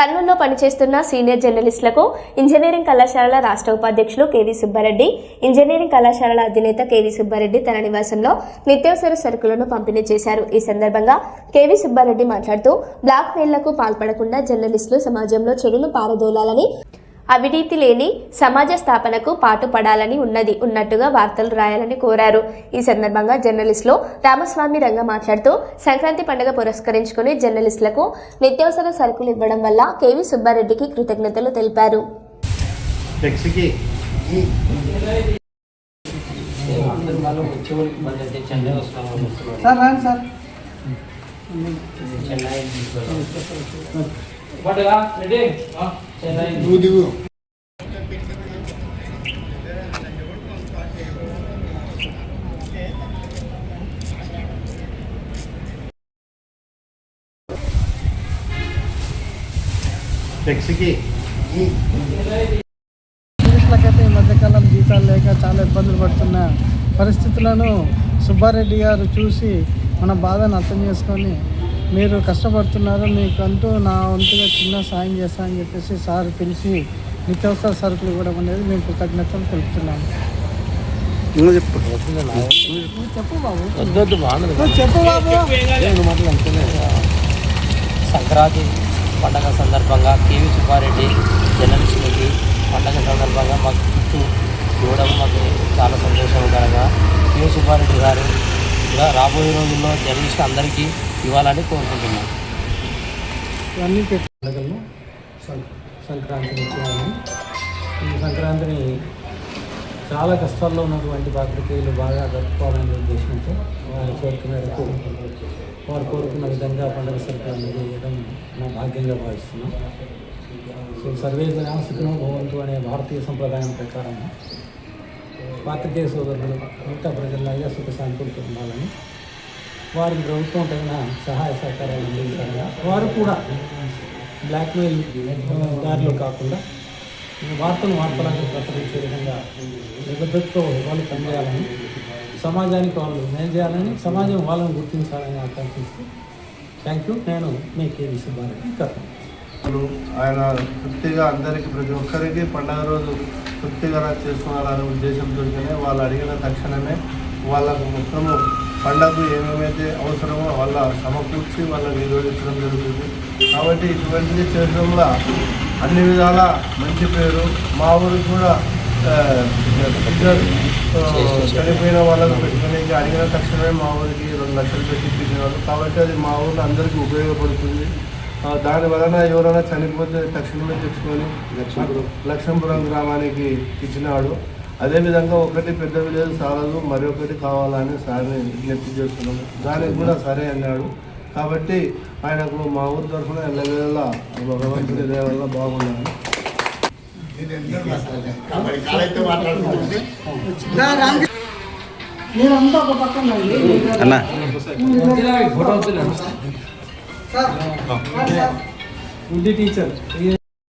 కర్నూలులో పనిచేస్తున్న సీనియర్ జర్నలిస్టులకు ఇంజనీరింగ్ కళాశాలల రాష్ట్ర ఉపాధ్యక్షులు కేవీ సుబ్బారెడ్డి ఇంజనీరింగ్ కళాశాలల అధినేత కేవీ సుబ్బారెడ్డి తన నివాసంలో నిత్యావసర సరుకులను పంపిణీ చేశారు. ఈ సందర్భంగా కేవీ సుబ్బారెడ్డి మాట్లాడుతూ బ్లాక్ మెయిల్లకు పాల్పడకుండా జర్నలిస్టులు సమాజంలో చెడును పారదోలాలని అవినీతి లేని సమాజ స్థాపనకు పాటుపడాలని ఉన్నది ఉన్నట్టుగా వార్తలు రాయాలని కోరారు. ఈ సందర్భంగా జర్నలిస్టులు రామస్వామి రంగ మాట్లాడుతూ సంక్రాంతి పండుగ పురస్కరించుకుని జర్నలిస్టులకు నిత్యావసర సరుకులు ఇవ్వడం వల్ల కేవీ సుబ్బారెడ్డికి కృతజ్ఞతలు తెలిపారు. చెన్నై ఫ్లెక్సీకి. పోలీసులకైతే ఈ మధ్యకాలం జీతాలు లేక చాలా ఇబ్బందులు పడుతున్న పరిస్థితులను సుబ్బారెడ్డి గారు చూసి మన బాధను అర్థం చేసుకొని మీరు కష్టపడుతున్నారు మీకంటూ నా వంతుగా చిన్న సాయం చేస్తా అని చెప్పేసి సార్ పిలిచి నిత్యావసర సరుకులు ఇవ్వడం అనేది మేము కృతజ్ఞతలు నువ్వు చెప్పు. బాబు. వద్దొద్దు బాగుంది నువ్వు చెప్పు బాబు. సంక్రాంతి పండగ సందర్భంగా కేవీ సుబ్బారెడ్డి జర్నలిస్టులకి పండగ సందర్భంగా మాకు గిఫ్ట్ ఇవ్వడం మాకు చాలా సంతోషకరంగా కేవీ సుబ్బారెడ్డి గారు కూడా రాబోయే రోజుల్లో జర్నలిస్ట్ అందరికీ ఇవ్వాలని కోరుకుంటున్నాం. ఇవన్నీ పెట్టగలను సంక్రాంతిని సం- సంక్రాంతి ఈ సంక్రాంతిని చాలా కష్టాల్లో ఉన్నటువంటి పాత్రికేయులు బాగా జరుపుకోవాలనే ఉద్దేశంతో వారి కోరిక మేరకు వారు కోరుకున్న విధంగా పండుగ సరుకులు చేయడం నా భాగ్యంగా భావిస్తున్నాం. సో సర్వే జనాసుకును భవంతు అనే భారతీయ సంప్రదాయం ప్రకారం పాత్రికేయ సోదరులు మిగతా ప్రజల్లాగా సుఖ శాంతులు పొందాలని వారికి ప్రభుత్వం తగిన సహాయ సహకారాలు అందించాలని వారు కూడా బ్లాక్మెయిల్ దారిలో కాకుండా వార్తను వార్తలాగా ప్రకటించే విధంగా నిబద్ధతతో వాళ్ళు పనిచేయాలని సమాజానికి వాళ్ళు నేను చేయాలని సమాజం వాళ్ళని గుర్తించాలని ఆకాంక్షిస్తూ థ్యాంక్ యూ. నేను మీ కేవీ సుబ్బారెడ్డి కర్నూలు ఆయన తృప్తిగా అందరికీ ప్రతి ఒక్కరికి పండగ రోజు తృప్తిగా చేసుకోవాలనే ఉద్దేశంతోనే వాళ్ళు అడిగిన తక్షణమే వాళ్ళకు మొత్తము పండగకు ఏమేమైతే అవసరమో వాళ్ళ సమకూర్చి వాళ్ళకి నిర్వహించడం జరుగుతుంది. కాబట్టి ఇటువంటిది చేయడంలో అన్ని విధాల మంచి పేరు. మా ఊరికి కూడా చనిపోయిన వాళ్ళకు పెట్టుకునేకి అడిగిన తక్షణమే మా ఊరికి రెండు లక్షలు పెట్టి ఇప్పించేవాళ్ళు కాబట్టి అది మా ఊరిలో అందరికీ ఉపయోగపడుతుంది. దాని వలన ఎవరైనా చనిపోతే తక్షణమే తెచ్చుకొని లక్ష్మీపురం. గ్రామానికి ఇచ్చినాడు. అదేవిధంగా ఒకటి పెద్ద విలేజ్ సాలదు మరొకటి కావాలని సార్ని విజ్ఞప్తి చేస్తున్నాము. దానికి కూడా సరే అన్నాడు. కాబట్టి ఆయనకు మా ఊరి తరఫున ఎల్లవేళ భగవంతుని దయ వల్ల బాగున్నాను మీరంతా ఒక పక్కన అన్నా సార్ సార్, టీచర్